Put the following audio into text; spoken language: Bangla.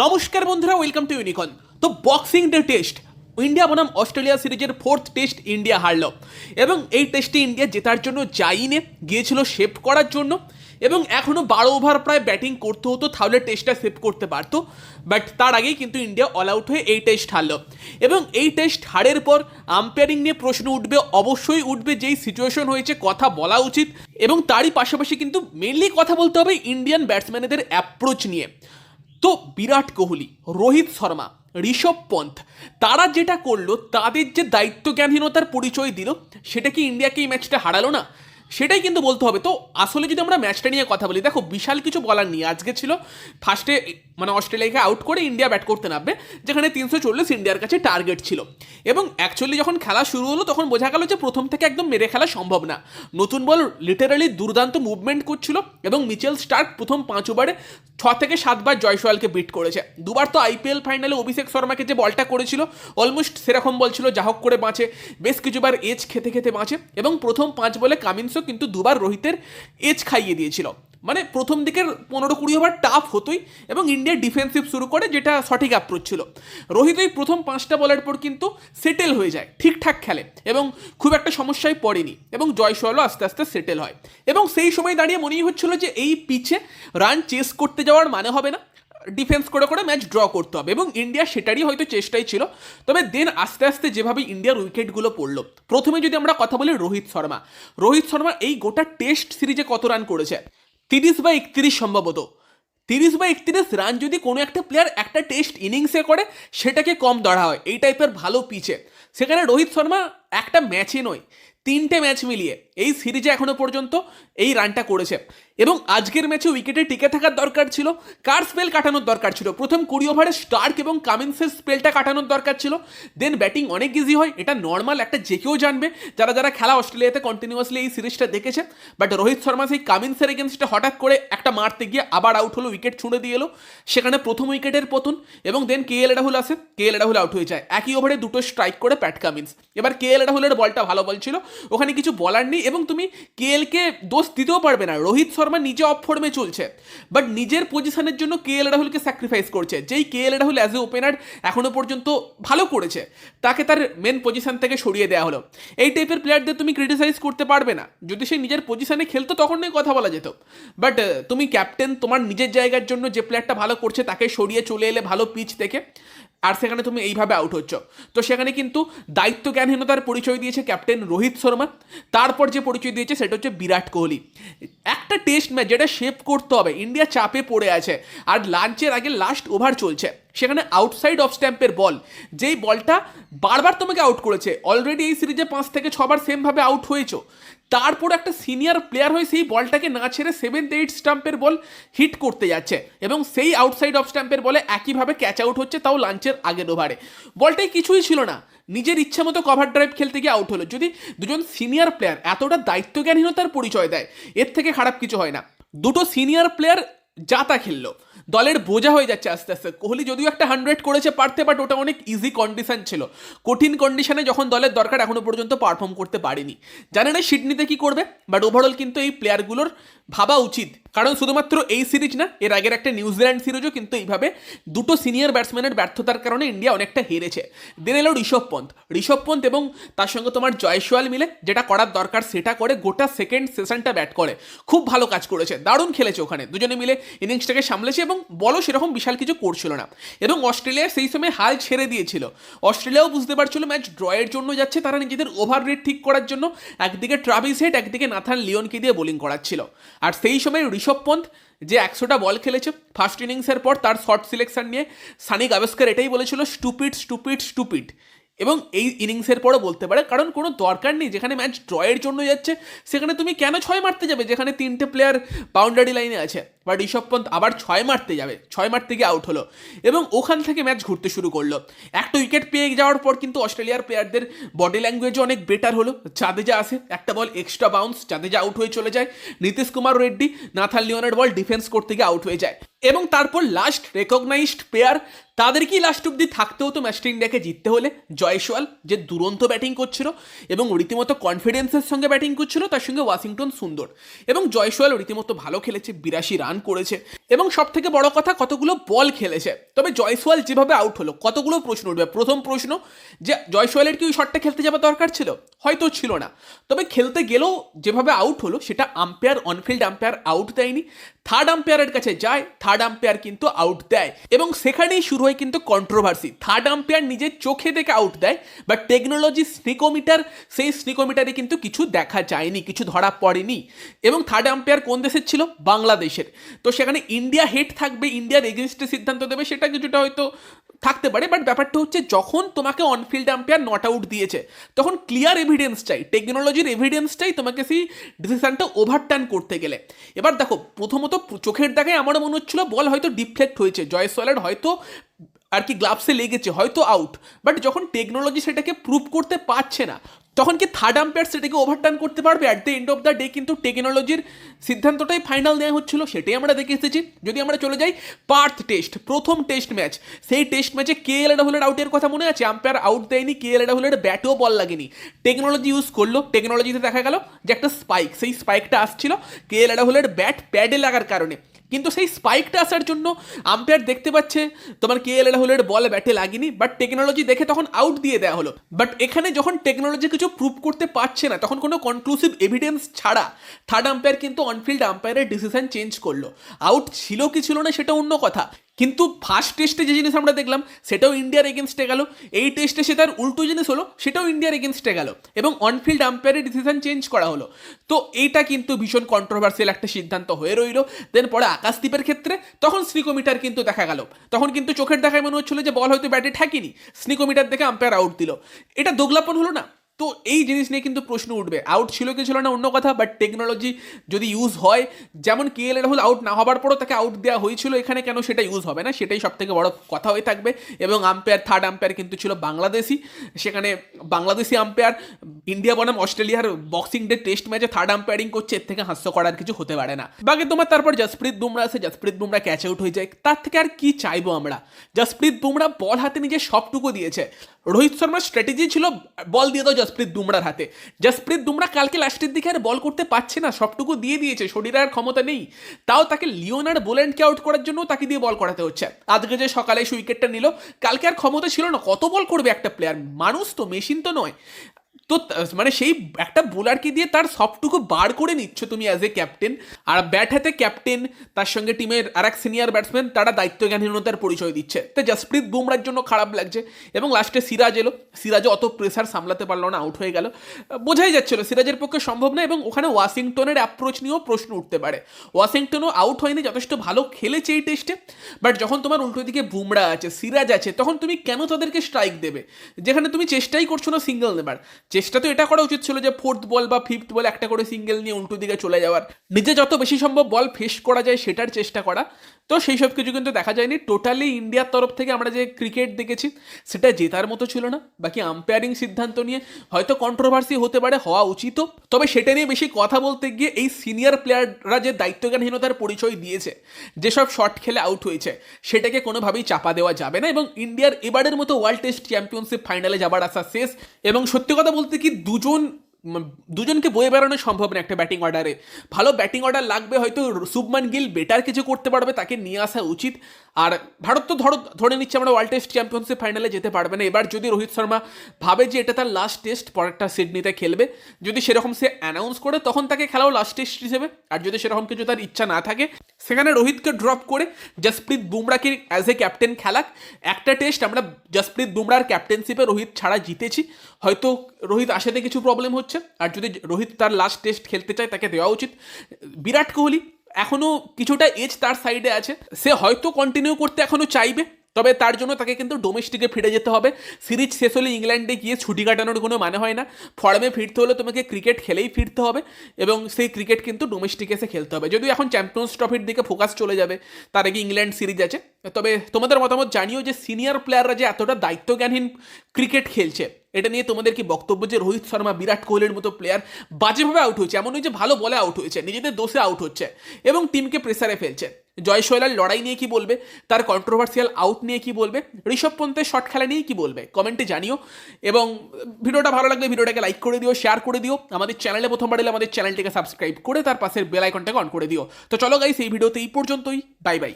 নমস্কার বন্ধুরা ওয়েলকাম টু ইউনিকন তো বক্সিং ডে টেস্ট ইন্ডিয়া বনাম অস্ট্রেলিয়া সিরিজের ফোর্থ টেস্ট ইন্ডিয়া হারল। এবং এই টেস্টে ইন্ডিয়া জেতার জন্য যাইনে গিয়েছিল সেভ করার জন্য, এবং এখনও বারো ওভার প্রায় ব্যাটিং করতে হতো, তাহলে টেস্টটা সেভ করতে পারতো। বাট তার আগেই কিন্তু ইন্ডিয়া অল আউট হয়ে এই টেস্ট হারলো। এবং এই টেস্ট হারের পর আম্পায়ারিং নিয়ে প্রশ্ন উঠবে, অবশ্যই উঠবে যেই সিচুয়েশন হয়েছে, কথা বলা উচিত। এবং তারই পাশাপাশি কিন্তু মেনলি কথা বলতে হবে ইন্ডিয়ান ব্যাটসম্যানেদের অ্যাপ্রোচ নিয়ে। তো বিরাট কোহলি, রোহিত শর্মা, ঋষভ পন্থ, তারা যেটা করল, তাদের যে দায়িত্বজ্ঞানহীনতার পরিচয় দিল, সেটা কি ইন্ডিয়াকে এই ম্যাচটা হারালো না? সেটাই কিন্তু বলতে হবে। তো আসলে যদি আমরা ম্যাচটা নিয়ে কথা বলি, দেখো বিশাল কিছু বলার নেই। আজকে ছিল ফার্স্টে মানে অস্ট্রেলিয়াকে আউট করে ইন্ডিয়া ব্যাট করতে নামবে, যেখানে তিনশো চল্লিশ ইন্ডিয়ার কাছে টার্গেট ছিল। এবং অ্যাকচুয়ালি যখন খেলা শুরু হলো, তখন বোঝা গেল যে প্রথম থেকে একদম মেরে খেলা সম্ভব না। নতুন বল লিটারালি দুর্দান্ত মুভমেন্ট করছিল এবং মিচেল স্টার্ক প্রথম পাঁচ ওভারে ছ থেকে সাতবার জয়সওয়ালকে বিট করেছে। দুবার তো আইপিএল ফাইনালে অভিষেক শর্মাকে যে বলটা করেছিল অলমোস্ট সেরকম বল ছিল যা হোক করে বাঁচে, বেশ কিছুবার এজ খেতে খেতে বাঁচে এবং প্রথম পাঁচ বলে কামিন্সও কিন্তু দুবার রোহিতের এজ খাইয়ে দিয়েছিল। মানে প্রথম দিকের পনেরো কুড়ি ওভার টাফ হতোই এবং ইন্ডিয়া ডিফেন্সিভ শুরু করে, যেটা সঠিক অ্যাপ্রোচ ছিল। রোহিত ওই প্রথম পাঁচটা বলের পর কিন্তু সেটেল হয়ে যায়, ঠিকঠাক খেলে এবং খুব একটা সমস্যায় পড়েনি এবং জয়সওয়ালও আস্তে আস্তে সেটেল হয়। এবং সেই সময় দাঁড়িয়ে মনেই হচ্ছিল যে এই পিচে রান চেস করতে যাওয়ার মানে হবে না ডিফেন্স করে করে ম্যাচ ড্র করতে হবে এবং ইন্ডিয়া সেটারই হয়তো চেষ্টাই ছিল। তবে দেন আস্তে আস্তে যেভাবে ইন্ডিয়ার উইকেটগুলো পড়ল, প্রথমে যদি আমরা কথা বলি রোহিত শর্মা রোহিত শর্মা এই গোটা টেস্ট সিরিজে কত রান করেছে? তিরিশ বা একত্রিশ সম্ভবত। তিরিশ বা একত্রিশ রান যদি কোনো একটা প্লেয়ার একটা টেস্ট ইনিংসে করে, সেটাকে কম ধরা হয়। এই টাইপের ভালো পিচে সেখানে রোহিত শর্মা একটা ম্যাচে নয়, তিনটে ম্যাচ মিলিয়ে এই সিরিজে এখনও পর্যন্ত এই রানটা করেছে। এবং আজকের ম্যাচে উইকেটে টিকে থাকার দরকার ছিল, কার স্পেল কাটানোর দরকার ছিল? প্রথম কুড়ি ওভারে স্টার্ক এবং কামিন্সের স্পেলটা কাটানোর দরকার ছিল। দেন ব্যাটিং অনেক ইজি হয়, এটা নর্মাল একটা যে কেউ জানবে। যারা যারা খেলা অস্ট্রেলিয়াতে কন্টিনিউয়াসলি এই সিরিজটা দেখেছে বাট রোহিত শর্মা সেই কামিন্সের এগেনস্টে হঠাৎ করে একটা মারতে গিয়ে আবার আউট হলো উইকেট ছুঁড়ে দিয়ে এলো। সেখানে প্রথম উইকেটের পতন, এবং দেন কে এল রাহুল আসে। কে এল রাহুল আউট হয়ে যায়। একই ওভারে দুটো স্ট্রাইক করে প্যাট কামিন্স এবার কে এল রাহুলের বলটা ভালো বল ছিল। ওখানে কিছু বলার নেই, এবং তুমি কে এলকে দোষ দিতেও পারবে না। রোহিত শর্মা নিজে অফ ফর্মে চলছে। বাট নিজের পজিশনের জন্য কে এল রাহুলকে স্যাক্রিফাইস করছে। যেই K L Rahul as a opener এখনও পর্যন্ত ভালো করেছে। তাকে তার মেন পজিশন থেকে সরিয়ে দেওয়া হলো। এই টাইপের প্লেয়ারদের তুমি ক্রিটিসাইজ করতে পারবে না। যদি সে নিজের পজিশনে খেলতো তখন নয় কথা বলা যেত। বাট তুমি ক্যাপ্টেন তোমার নিজের জায়গার জন্য যে প্লেয়ারটা ভালো করছে তাকে সরিয়ে চলে এলে ভালো পিচ থেকে আর সেখানে তুমি এইভাবে আউট হচ্ছ। তো সেখানে কিন্তু দায়িত্ব জ্ঞানহীনতার পরিচয় দিয়েছে ক্যাপ্টেন রোহিত শর্মা। তারপর যে পরিচয় দিয়েছে সেটা হচ্ছে বিরাট কোহলি। একটা টেস্ট ম্যাচ যেটা শেপ করতে হবে ইন্ডিয়া চাপে পড়ে আছে। আর লাঞ্চের আগে লাস্ট ওভার চলছে। সেখানে আউটসাইড অফ স্ট্যাম্পের বল যেই বলটা বারবার তোমাকে আউট করেছে। অলরেডি এই সিরিজে পাঁচ থেকে ছবার সেমভাবে আউট হয়েছো। তারপর একটা সিনিয়র প্লেয়ার হয়ে সেই বলটাকে না ছেড়ে সেভেন্থ এইট স্টাম্পের বল হিট করতে যাচ্ছে। এবং সেই আউটসাইড অফ স্টাম্পের বলে একইভাবে ক্যাচ আউট হচ্ছে তাও লাঞ্চের আগের ওভারে বলটাই কিছুই ছিল না। নিজের ইচ্ছা মতো কভার ড্রাইভ খেলতে গিয়ে আউট হলো। যদি দুজন সিনিয়র প্লেয়ার এতটা দায়িত্বজ্ঞানহীনতার পরিচয় দেয়, এর থেকে খারাপ কিছু হয় না। দুটো সিনিয়র প্লেয়ার যাতা খেললো। দলের বোঝা হয়ে যাচ্ছে আস্তে আস্তে। কোহলি যদিও একটা হান্ড্রেড করেছে পারতে বাট ওটা অনেক ইজি কন্ডিশন ছিল। কঠিন কন্ডিশনে যখন দলের দরকার এখনও পর্যন্ত পারফর্ম করতে পারেনি। জানে না সিডনিতে কি করবে? বাট ওভারঅল কিন্তু এই প্লেয়ারগুলোর ভাবা উচিত। কারণ শুধুমাত্র এই সিরিজ না, এর আগের একটা নিউজিল্যান্ড সিরিজও কিন্তু এইভাবে দুটো সিনিয়র ব্যাটসম্যানের ব্যর্থতার কারণে ইন্ডিয়া অনেকটা হেরেছে। দেন এলো ঋষভ পন্থ। ঋষভ পন্থ এবং তার সঙ্গে তোমার জয়সওয়াল মিলে যেটা করার দরকার সেটা করে গোটা সেকেন্ড সেশনটা ব্যাট করে। খুব ভালো কাজ করেছে, দারুণ খেলেছে ওখানে। দুজনে মিলে ইনিংসটাকে সামলেছে এবং বলও সেরকম বিশাল কিছু করছিল না। এবং অস্ট্রেলিয়া সেই সময় হাল ছেড়ে দিয়েছিল। অস্ট্রেলিয়াও বুঝতে পারছিল ম্যাচ ড্রয়ের জন্য যাচ্ছে, তারা নিজেদের ওভার রেট ঠিক করার জন্য। একদিকে ট্রাভিস হেড, একদিকে নাথান লিওনকে দিয়ে বোলিং করাচ্ছিল। আর সেই সময় ঋষভ পন্থ যে একশোটা বল খেলেছে ফার্স্ট ইনিংসের পর তার শর্ট সিলেকশন নিয়ে সানি গাভাস্কর এটাই বলেছিল স্টুপিড স্টুপিড স্টুপিড এবং এই ইনিংসের পরও বলতে পারে, কারণ কোনো দরকার নেই, যেখানে ম্যাচ ড্রয়ের জন্য যাচ্ছে, সেখানে তুমি কেন ছয় মারতে যাবে, যেখানে তিনটে প্লেয়ার বাউন্ডারি লাইনে আছে। বা ঋষভ পন্থ আবার ছয় মারতে যাবে, ছয় মারতে গিয়ে আউট হলো এবং ওখান থেকে ম্যাচ ঘুরতে শুরু করল। একটা উইকেট পেয়ে যাওয়ার পর কিন্তু অস্ট্রেলিয়ার প্লেয়ারদের বডি ল্যাঙ্গুয়েজও অনেক বেটার হলো। চাঁদেজা আসে, একটা ball extra bounce Jadeja out হয়ে চলে যায়। নীতিশ কুমার রেড্ডি, নাথান লিওনের বল ডিফেন্স করতে গিয়ে আউট হয়ে যায়। এবং তারপর লাস্ট রেকগনাইজড প্লেয়ার তাদেরকেই লাস্ট অব্দি থাকতে হতো ম্যাচটা ইন্ডিয়াকে জিততে হলে? জয়সওয়াল যে দুরন্ত ব্যাটিং করছিল এবং রীতিমতো কনফিডেন্সের সঙ্গে ব্যাটিং করছিল, তার সঙ্গে ওয়াশিংটন সুন্দর। এবং জয়সওয়াল রীতিমতো ভালো খেলেছে, বিরাশি রান করেছে। এবং সব থেকে বড় কথা, কতগুলো বল খেলেছে। তবে জয়সওয়াল যেভাবে আউট হলো, কতগুলো প্রশ্ন উঠবে? প্রথম প্রশ্ন, যে জয়সওয়ালের কি ওই শটটা খেলতে যাওয়া দরকার ছিল? হয়তো ছিল না। তবে খেলতে গেলেও যেভাবে আউট হলো, সেটা umpire on field umpire out দেয়নি। থার্ড আম্পায়ারের কাছে যায় থার্ড আম্পায়ার কিন্তু আউট দেয়। এবং সেখানেই শুরু হয় কিন্তু কন্ট্রোভার্সি থার্ড আম্পায়ার নিজের চোখে দেখে আউট দেয় বাট টেকনোলজি স্নিকোমিটার সেই স্নিকোমিটারে কিন্তু কিছু দেখা যায়নি, কিছু ধরা পড়েনি। এবং থার্ড আম্পায়ার কোন দেশের ছিল? বাংলাদেশের। তো সেখানে ইন্ডিয়া হেড থাকবে ইন্ডিয়ার এগেনস্টে সিদ্ধান্ত দেবে, সেটা কিছুটা হয়তো থাকতে পারে বাট ব্যাপারটা হচ্ছে যখন তোমাকে অনফিল্ড আম্পায়ার নট আউট দিয়েছে, তখন ক্লিয়ার এভিডেন্স চাই। টেকনোলজির এভিডেন্সটাই তোমাকে সেই ডিসিশনটা ওভারটার্ন করতে গেলে। এবার দেখো, প্রথমত চোখের দেখায় আমারও মনে হচ্ছিল, বল হয়তো ডিফ্লেক্ট হয়েছে। জয়সওয়ালের হয়তো আর কি গ্লাভসে লেগেছে, হয়তো আউট বাট যখন টেকনোলজি সেটাকে প্রুভ করতে পারছে না, তখন কি থার্ড আম্পায়ার সেটাকে ওভারটার্ন করতে পারবে? At the end of the day কিন্তু টেকনোলজির সিদ্ধান্তটাই ফাইনাল নেওয়া হচ্ছিল, সেটাই আমরা দেখে এসেছি। যদি আমরা চলে যাই, পার্থ টেস্ট প্রথম টেস্ট ম্যাচ সেই টেস্ট ম্যাচে কে এল রাহুলের আউটের কথা মনে আছে? আম্পায়ার আউট দেয়নি কে এল রাহুলের ব্যাটেও বল লাগেনি। টেকনোলজি ইউজ করল টেকনোলজিতে দেখা গেল যে একটা স্পাইক সেই স্পাইকটা আসছিল কে এল রাহুলের ব্যাট প্যাডে লাগার কারণে। কিন্তু সেই স্পাইকটা আসার জন্য আম্পায়ার দেখতে পাচ্ছে, তোমার কে এল রাহুলের বল ব্যাটে লাগেনি বাট টেকনোলজি দেখে তখন আউট দিয়ে দেওয়া হলো। বাট এখানে যখন টেকনোলজি কিছু প্রুভ করতে পারছে না, তখন কোনো কনক্লুসিভ এভিডেন্স ছাড়া থার্ড আম্পায়ার কিন্তু অনফিল্ড আম্পায়ারের ডিসিশন চেঞ্জ করল। আউট ছিল কি ছিল না সেটা অন্য কথা। কিন্তু ফার্স্ট টেস্টে যে জিনিস আমরা দেখলাম, সেটাও ইন্ডিয়ার এগেনস্টে গেল। এই টেস্টে সে তার উল্টো জিনিস হলো, সেটাও ইন্ডিয়ার এগেনস্টে গেল এবং অনফিল্ড আম্পায়ারের ডিসিশন চেঞ্জ করা হলো। তো এইটা কিন্তু ভীষণ কন্ট্রোভার্সিয়াল একটা সিদ্ধান্ত হয়ে রইল। দেন পরে আকাশদ্বীপের ক্ষেত্রে তখন স্নিকোমিটার কিন্তু দেখা গেল। তখন কিন্তু চোখের দেখায় মনে হচ্ছিল যে বল হয়তো ব্যাটে ঠেকেনি। স্নিকোমিটার দেখে আম্পায়ার আউট দিল। এটা দোগলাপন হলো না? তো এই জিনিস নিয়ে কিন্তু প্রশ্ন উঠবে। আউট ছিল কি ছিল না অন্য কথা বাট টেকনোলজি যদি ইউজ হয়, যেমন কে এল রাহুল আউট না হবার পরও তাকে আউট দেওয়া হয়েছিল, এখানে কেন সেটা ইউজ হবে না? সেটাই সব থেকে বড় কথা হয়ে থাকবে। এবং আম্পায়ার থার্ড আম্পায়ার কিন্তু ছিল বাংলাদেশি। সেখানে বাংলাদেশি আম্পায়ার ইন্ডিয়া বনাম অস্ট্রেলিয়ার বক্সিং ডে টেস্ট ম্যাচে থার্ড আম্পায়ারিং করছে, এর থেকে হাস্য করার কিছু হতে পারে না। বাকি তোমার তারপর জসপ্রীত বুমরা আছে জসপ্রীত বুমরা ক্যাচ আউট হয়ে যায়। তার থেকে আর কি চাইব আমরা? জসপ্রীত বুমরা বল হাতে নিজের সবটুকু দিয়েছে। রোহিত শর্মার স্ট্র্যাটেজি ছিল বল দিয়ে দাও জসপ্রীত বুমরার হাতে। জসপ্রীত বুমরা কালকে লাস্টের দিকে আর বল করতে পারছে না, সবটুকু দিয়ে দিয়েছে, শরীরে আর ক্ষমতা নেই। তাও তাকে লিওনার বোল্যান্ডকে আউট করার জন্য তাকে দিয়ে বল করাতে হচ্ছে। আজকে যে সকালে সুইকেটটা উইকেটটা নিল, কালকে আর ক্ষমতা ছিল না, কত বল করবে একটা প্লেয়ার মানুষ তো মেশিন তো নয়। তো মানে সেই একটা বোলারকে দিয়ে তার সবটুকু বার করে নিচ্ছ তুমি অ্যাজ এ ক্যাপ্টেন আর ব্যাট হাতে ক্যাপ্টেন তার সঙ্গে টিমের আর এক সিনিয়র ব্যাটসম্যান তারা দায়িত্বজ্ঞানহীনতার পরিচয় দিচ্ছে। তো জসপ্রীত বুমরার জন্য খারাপ লাগছে এবং লাস্টে সিরাজ এলো। সিরাজও অত প্রেসার সামলাতে পারল না আউট হয়ে গেল। বোঝাই যাচ্ছিল, সিরাজের পক্ষে সম্ভব না এবং ওখানে ওয়াশিংটনের অ্যাপ্রোচ নিয়েও প্রশ্ন উঠতে পারে। ওয়াশিংটনও আউট হয়নি, যথেষ্ট ভালো খেলেছে এই টেস্টে বাট যখন তোমার উল্টো দিকে বুমরা আছে, সিরাজ আছে, তখন তুমি কেন তাদেরকে স্ট্রাইক দেবে? যেখানে তুমি চেষ্টাই করছ না সিঙ্গেল নেবার। চেষ্টা তো এটা করা উচিত ছিল যে ফোর্থ বল বা ফিফথ বল একটা করে সিঙ্গেল নিয়ে উল্টো দিকে চলে যাওয়ার। নিজে যত বেশি সম্ভব বল ফেস করা যায় সেটার চেষ্টা করা। তো সেই সব কিছু কিন্তু দেখা যায়নি। টোটালি ইন্ডিয়ার তরফ থেকে আমরা যে ক্রিকেট দেখেছি, সেটা জেতার মতো ছিল না। বাকি আম্পায়ারিং সিদ্ধান্ত নিয়ে হয়তো কন্ট্রোভার্সি হতে পারে, হওয়া উচিত। তবে সেটা নিয়ে বেশি কথা বলতে গিয়ে এই সিনিয়র প্লেয়াররা যে দায়িত্বজ্ঞানহীনতার পরিচয় দিয়েছে, যেসব শট খেলে আউট হয়েছে, সেটাকে কোনোভাবেই চাপা দেওয়া যাবে না এবং ইন্ডিয়ার এবারের মতো ওয়ার্ল্ড টেস্ট চ্যাম্পিয়নশিপ ফাইনালে যাবার আশা শেষ। এবং সত্যি কথা বলতে কি দুজন উম, দুজনকে বয়ে বেড়ানো সম্ভব না একটা ব্যাটিং অর্ডারে ভালো ব্যাটিং অর্ডার লাগবে হয়তো শুভমান গিল বেটার কিছু করতে পারবে, তাকে নিয়ে আসা উচিত। আর ভারত তো ধরো, ধরে নিচ্ছে আমরা ওয়ার্ল্ড টেস্ট চ্যাম্পিয়নশিপ ফাইনালে যেতে পারবে না। এবার যদি রোহিত শর্মা ভাবে যে এটা তার লাস্ট টেস্ট পরেরটা সিডনিতে খেলবে, যদি সেরকম সে অ্যানাউন্স করে, তখন তাকে খেলাও লাস্ট টেস্ট হিসেবে। আর যদি সেরকম কিছু তার ইচ্ছা না থাকে, সেখানে রোহিতকে ড্রপ করে জসপ্রীত বুমরাকে অ্যাজ এ ক্যাপ্টেন খেলাক। একটা টেস্ট আমরা জসপ্রীত বুমরার ক্যাপ্টেনশিপে রোহিত ছাড়া জিতেছি। হয়তো রোহিত আসাতে কিছু প্রবলেম হচ্ছে। আর যদি রোহিত তার লাস্ট টেস্ট খেলতে চায়, তাকে দেওয়া উচিত। বিরাট কোহলি এখনও কিছুটা এজ তার সাইডে আছে। সে হয়তো কন্টিনিউ করতে এখনও চাইবে। তবে তার জন্য তাকে কিন্তু ডোমেস্টিকে ফিরে যেতে হবে। সিরিজ শেষ হলে ইংল্যান্ডে গিয়ে ছুটি কাটানোর কোনো মানে হয় না। ফর্মে ফিরতে হলে তোমাকে ক্রিকেট খেলেই ফিরতে হবে এবং সেই ক্রিকেট কিন্তু ডোমেস্টিকে এসে খেলতে হবে। যদিও এখন চ্যাম্পিয়ন্স ট্রফির দিকে ফোকাস চলে যাবে, তার আগে ইংল্যান্ড সিরিজ আছে। তবে তোমাদের মতামত জানিও যে সিনিয়র প্লেয়াররা যে এতটা দায়িত্বজ্ঞানহীন ক্রিকেট খেলছে, এটা নিয়ে তোমাদের কি বক্তব্য যে রোহিত শর্মা, বিরাট কোহলির মতো প্লেয়ার বাজেভাবে আউট হয়েছে? এমন নয় যে ভালো বলে আউট হয়েছে, নিজেদের দোষে আউট হচ্ছে এবং টিমকে প্রেসারে ফেলছে। জয় শৈলার লড়াই নিয়ে কি বলবে? তার কন্ট্রোভার্সিয়াল আউট নিয়ে কি বলবে? ঋষভ পন্থের শর্ট খেলা নিয়ে কি বলবে? কমেন্টে জানিও। এবং ভিডিওটা ভালো লাগলে ভিডিওটাকে লাইক করে দিও শেয়ার করে দিও। আমাদের চ্যানেলে প্রথমবার এলে আমাদের চ্যানেলটিকে সাবস্ক্রাইব করে তার পাশের বেল আইকনটাকে অন করে দিও। তো চলো গাইস এই ভিডিওতে এই পর্যন্তই। Bye bye